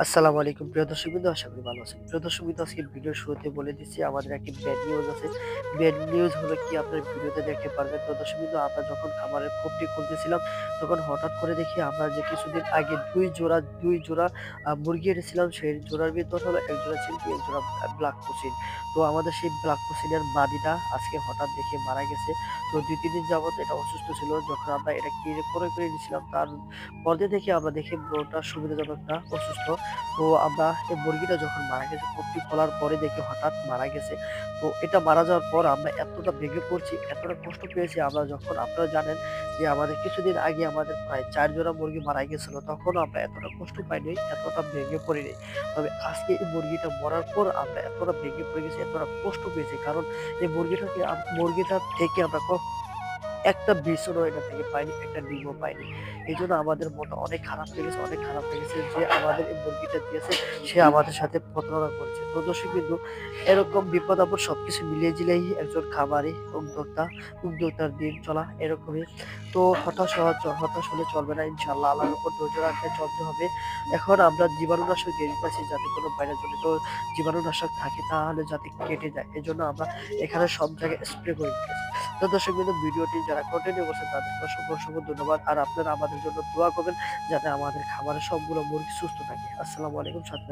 আসসালামু আলাইকুম। প্রিয় দর্শক বিন্দু আশা করি ভালো আছেন। প্রিয় দর্শক বিন্দু আজকে ভিডিওর শুরুতে বলে দিচ্ছি, আমাদের একটি ব্যাড নিউজ আছে। ব্যাড নিউজ হলো কি? আপনার ভিডিওতে দেখতে পারবেন। তো দর্শক বিন্দু আমরা যখন খামারের খোপটি খুলতেছিলাম, তখন হঠাৎ করে দেখি আমরা যে কিছুদিন আগে দুই জোড়া দুই জোড়া মুরগি এনেছিলাম। সেই জোড়ার ভিতর হলো এক জোড়া চিলকি এক জোড়া ব্ল্যাক কোচিন তো আমাদের সেই ব্ল্যাক কোচিনের মাদিটা আজকে হঠাৎ দেখে মারা গেছে। তো দুই, তিন দিন যাবত এটা অসুস্থ ছিল। যখন আমরা এটা কিনে করে করে নিয়েছিলাম তার পরে দেখে আমরা দেখি ওটা সুবিধাজনক না, অসুস্থ। তো আমরা এই মুরগিটা যখন মারা গেছে কোপটি খোলার পরে দেখি হঠাৎ মারা গেছে। তো এটা মারা যাওয়ার পর আমরা এতটা ভেঙে পড়ছি, এতটা কষ্ট পেয়েছি আমরা যখন, আপনারা জানেন যে আমাদের কিছুদিন আগে আমাদের প্রায় চার জোড়া মুরগি মারা গেছিল, তখন আমরা এতটা কষ্ট পাইনি, এতটা ভেঙে পড়িনি। তবে আজকে এই মুরগিটা মরার পর আমরা এতটা ভেঙে পড়ে গেছি, এতটা কষ্ট পেয়েছি। কারণ এই মুরগিটাকে মুরগিটা থেকে আমরা একটা বিছনও এটা থেকে পাইনি, একটা ডিমও পাইনি। এই জন্য আমাদের মনটা অনেক খারাপ লেগেছে অনেক খারাপ লেগেছে যে আমাদের এই মুরগিটা দিয়েছে, সে আমাদের সাথে প্রতারণা করেছে। তো দর্শক কিন্তু এরকম বিপদ আপদ সবকিছু মিলিয়ে জিলেই একজন খামারি, উদ্যোক্তা, উদ্যোক্তার দিন চলা এরকমই। তো হতাশ হতাশ হলে চলবে না ইনশাল্লাহ আল্লাহর উপর ধৈর্য রাখতে চলতে হবে। এখন আমরা জীবাণুনাশক দিয়ে দিতেছি যাতে কোনো বাইরে জনিত জীবাণুনাশক থাকে, তাহলে যাতে কেটে যায়। এই জন্য আমরা এখানে সব জায়গায় স্প্রে করে দিতেছি তো দর্শক বিন্দু, ভিডিওটি যারা কন্টিনিউ করছে তাদেরকে অসংখ্য অসংখ্য ধন্যবাদ। আর আপনারা আমাদের জন্য দোয়া করবেন, যাতে আমাদের খাবারের সবগুলো মুরগি সুস্থ থাকে। আসসালামু আলাইকুম, সাথে